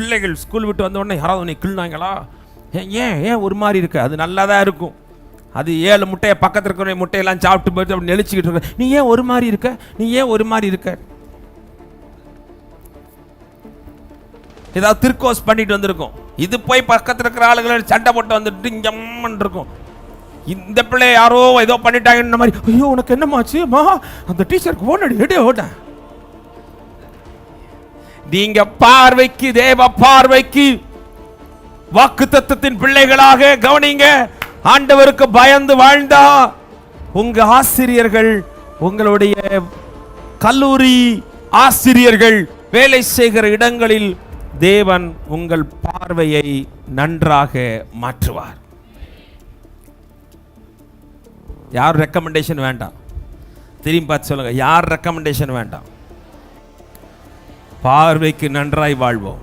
பிள்ளைகள் ஸ்கூல் விட்டு வந்த உடனே யாராவது உன்னை கிள்னாங்களா? ஏன் ஏன் ஏன் ஒரு மாதிரி இருக்கு? அது நல்லா தான் இருக்கும். அது ஏழு முட்டையை பக்கத்தில் இருக்கிற முட்டையெல்லாம் சாப்பிட்டு போயிட்டு அப்படி நெளிச்சிக்கிட்டு இருக்க. நீ ஏன் ஒரு மாதிரி இருக்க? நீ ஏன் ஒரு மாதிரி இருக்க? ஏதாவது திருக்கோஸ் பண்ணிட்டு வந்திருக்கும். இது போய் பக்கத்தில் இருக்கிற ஆளுகளை சண்டை போட்டு வந்துட்டு இங்கம்மன் இருக்கும். இந்த பிள்ளை யாரோ ஏதோ பண்ணிட்டாங்கன்ற மாதிரி ஐயோ உனக்கு என்னமாச்சு மா அந்த டீச்சருக்கு ஓடடி எடி ஓட்டேன் நீங்க பார்வைக்கு தேவ பார்வைக்கு வாக்கு தத்துவத்தின் பிள்ளைகளாக கவனிங்க. ஆண்டவருக்கு பயந்து வாழ்ந்தா உங்க ஆசிரியர்கள் உங்களுடைய கல்லூரி ஆசிரியர்கள் வேலை செய்கிற இடங்களில் தேவன் உங்கள் பார்வையை நன்றாக மாற்றுவார். யார் ரெக்கமெண்டேஷன் வேண்டாம்? திரும்பி பார்த்து சொல்லுங்க யார் ரெக்கமெண்டேஷன் வேண்டாம்? பார்வைக்கு நன்றாய் வாழ்வோம்.